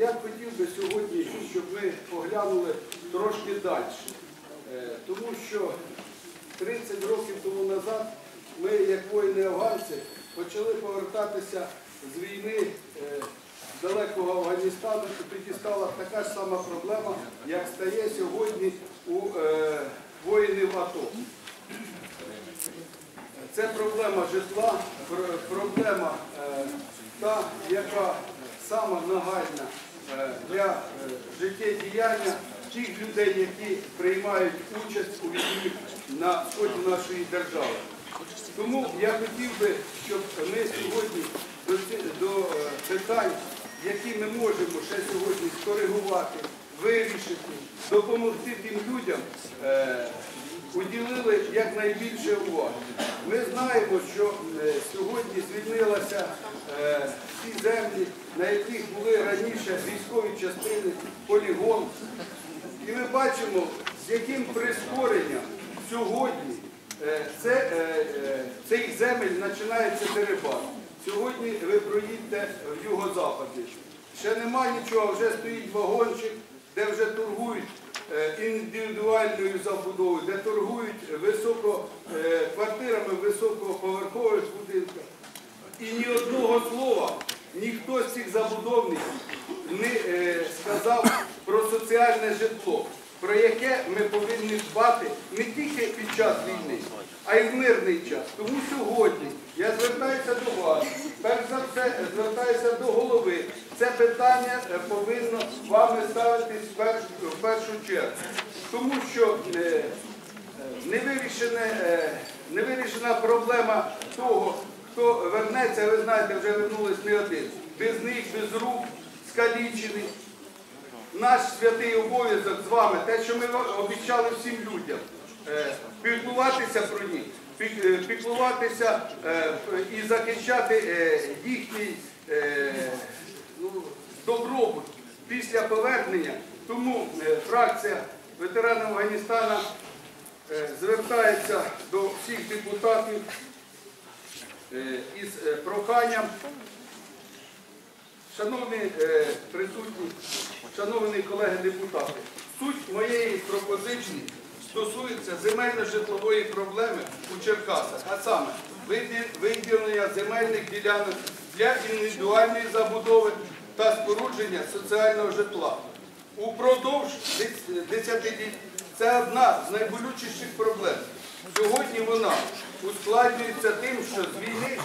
я хотів би сьогодні, щоб ми поглянули трошки далі. Е, Тому що 30 років тому назад ми, як воїни-афганці, почали повертатися з війни е, далекого Афганістану, і тоді стала така ж сама проблема, як стає сьогодні у е, воїнів АТО. Це проблема житла, проблема та, яка сама нагальна для е, життєдіяння тих людей, які приймають участь у війні на сході нашої держави. Тому я хотів би, щоб ми сьогодні до, е, питань, які ми можемо ще сьогодні скоригувати, вирішити, допомогти тим людям, е, уділили якнайбільше уваги. Ми знаємо, що е, сьогодні звільнилися е, ті землі, на яких були раніше військові частини, полігон. І ми бачимо, з яким прискоренням сьогодні е, е, е, цих земель починається дерибан. Сьогодні ви проїдьте в юго-западі. Ще нема нічого, вже стоїть вагончик, де вже торгують е, індивідуальною забудовою, де торгують високо, е, квартирами високоповерхових будинках. І ні одного слова ніхто з цих забудовників не е, сказав про соціальне житло, про яке ми повинні дбати не тільки під час війни, а й в мирний час. Тому сьогодні я звертаюся до вас, перш за все звертаюся до голови. Питання е, повинно вами ставитись в першу, чергу. Тому що е, е, проблема того, хто вернеться, ви знаєте, вже вернулись не один. Без них, без рук, скалічений. Наш святий обов'язок з вами, те, що ми обіцяли всім людям, піклуватися про них, пік- піклуватися і захищати е, фракція ветеранів Афганістана е, звертається до всіх депутатів е, із е, проханням. Шановні присутні, шановні колеги депутати, суть моєї пропозиції стосується земельно-житлової проблеми у Черкасах, а саме виділення земельних ділянок для індивідуальної забудови та спорудження соціального житла. Упродовж 10 днів це одна з найболючіших проблем. Сьогодні вона ускладнюється тим, що з війни